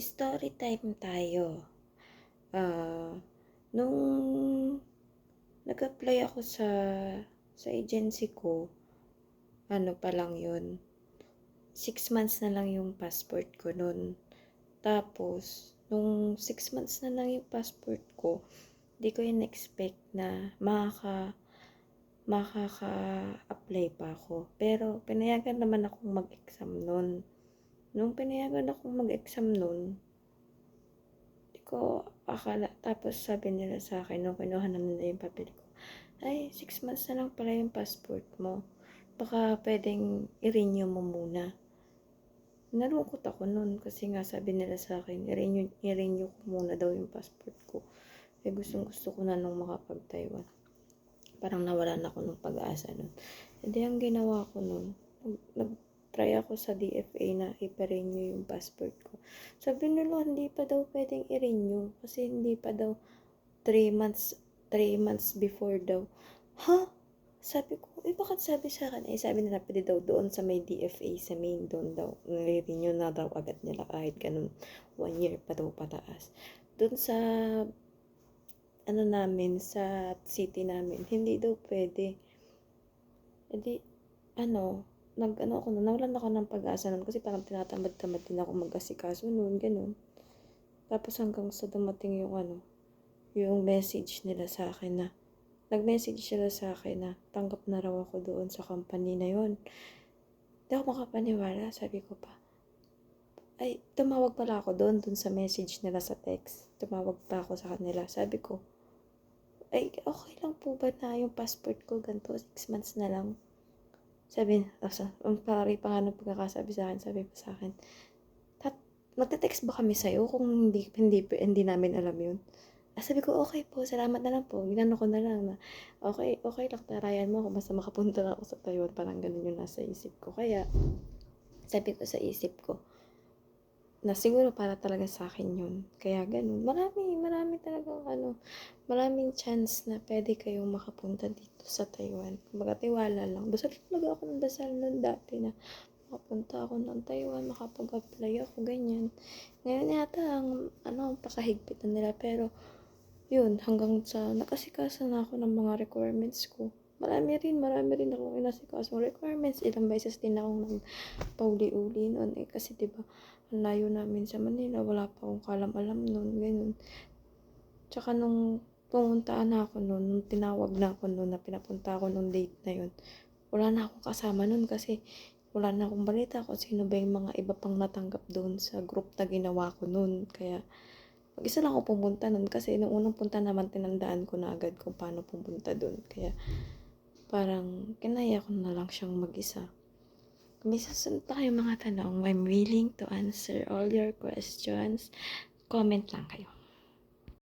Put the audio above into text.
story time tayo. Ah, nung nag-apply ako sa sa agency ko, ano pa lang yun, six months na lang yung passport ko nun. Tapos, nung six months na lang yung passport ko, di ko yun expect na makaka makaka-apply pa ako. Pero, pinayagan naman akong mag-exam nun. Nung pinayagan akong mag-exam nun, di ko akala, tapos sabi nila sa akin, nung kinuha na nila yung papel ko, ay, six months na lang pala yung passport mo. Baka pwedeng i-renew mo muna. Nalungkot ako nun kasi nga sabi nila sa akin, i-renew, i-renew ko muna daw yung passport ko. Eh, gustong gusto ko na nung makapag-Taiwan. Parang nawalan ako ng pag-asa nun. Hindi ang ginawa ko nun, nag-try ako sa DFA na ipa-renew yung passport ko. Sabi nila, hindi pa daw pwedeng i-renew kasi hindi pa daw 3 months 3 months before daw. Ha? Sabi ko, eh bakit sabi sa akin? Eh sabi nila pwede daw doon sa may DFA, sa main doon daw. Nire-renew na daw agad nila kahit ganun. One year pa daw pataas. Doon sa ano namin, sa city namin, hindi daw pwede. Edi, ano, nag ano ako nawalan ako ng pag-asa nun kasi parang tinatamad-tamad din ako mag-asikaso nun, ganun. Tapos hanggang sa dumating yung ano, yung message nila sa akin na, nag-message sila sa akin na tanggap na raw ako doon sa company na yon. Hindi ako makapaniwala, sabi ko pa. Ay, tumawag pala ako doon, doon sa message nila sa text. Tumawag pa ako sa kanila. Sabi ko, ay, okay lang po ba na yung passport ko ganito, six months na lang. Sabi, asa, ang pari pa nga nung pagkakasabi sa akin, sabi pa sa akin, magte-text ba kami sa'yo kung hindi, hindi, hindi namin alam yun? Ah, sabi ko, okay po, salamat na lang po. Ginano ko na lang na, okay, okay lang, mo ako, basta makapunta na ako sa Taiwan. Parang ganun yung nasa isip ko. Kaya, sabi ko sa isip ko, na siguro para talaga sa akin yun. Kaya ganun. Marami, marami talagang ano, maraming chance na pwede kayong makapunta dito sa Taiwan. Kumbaga, tiwala lang. Dasal talaga ako ng dasal nun dati na makapunta ako ng Taiwan, makapag-apply ako, ganyan. Ngayon yata, ang, ano, pakahigpit na nila. Pero, yun, hanggang sa nakasikaso na ako ng mga requirements ko. Marami rin, marami rin akong inasikasong requirements. Ilang beses din akong nang pauli-uli noon eh. Kasi diba, ang layo namin sa Manila, wala pa akong kalam-alam noon, ganun. Tsaka nung pumunta na ako noon, nung tinawag na ako noon, na pinapunta ako nung date na yun, wala na akong kasama noon kasi wala na akong balita kung sino ba yung mga iba pang natanggap doon sa group na ginawa ko noon. Kaya, mag-isa lang ako pumunta nun kasi nung unang punta naman tinandaan ko na agad kung paano pumunta doon. Kaya, parang kinaya ko na lang siyang mag-isa. May susunod kayong mga tanong, I'm willing to answer all your questions. Comment lang kayo.